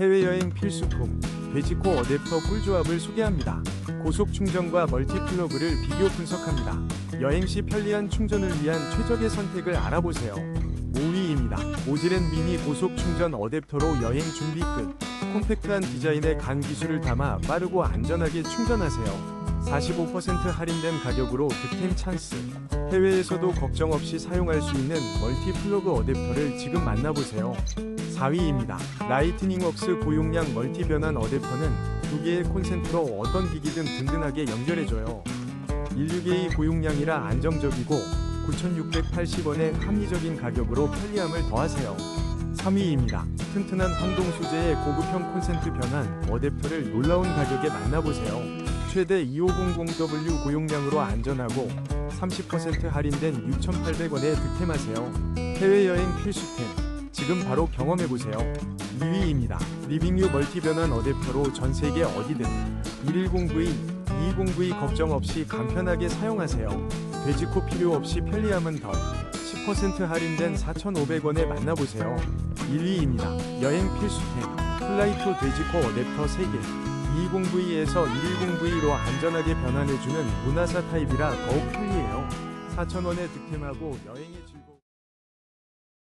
해외여행 필수품 돼지코 어댑터 꿀조합을 소개합니다. 고속 충전과 멀티 플러그를 비교 분석합니다. 여행 시 편리한 충전을 위한 최적의 선택을 알아보세요. 5위입니다. 오지렌 미니 고속 충전 어댑터로 여행 준비 끝. 콤팩트한 디자인에 간 기술을 담아 빠르고 안전하게 충전하세요. 45% 할인된 가격으로 득템 찬스. 해외에서도 걱정 없이 사용할 수 있는 멀티 플러그 어댑터를 지금 만나보세요. 4위입니다. 라이트닝웍스 고용량 멀티 변환 어댑터는 두 개의 콘센트로 어떤 기기든 든든하게 연결해줘요. 16개의 고용량이라 안정적이고 9,680원의 합리적인 가격으로 편리함을 더하세요. 3위입니다. 튼튼한 황동 소재의 고급형 콘센트 변환 어댑터를 놀라운 가격에 만나보세요. 최대 2500W 고용량으로 안전하고 30% 할인된 6,800원에 득템하세요. 해외여행 필수템 지금 바로 경험해보세요. 2위입니다. 리빙유 멀티 변환 어댑터로 전 세계 어디든 110V, 220V 걱정 없이 간편하게 사용하세요. 돼지코 필요 없이 편리함은 더. 10% 할인된 4,500원에 만나보세요. 1위입니다. 여행 필수템 플라이토 돼지코 어댑터 3개 220V에서 110V로 안전하게 변환해주는 문화사 타입이라 더욱 편리해요. 4,000원에 득템하고 여행의 즐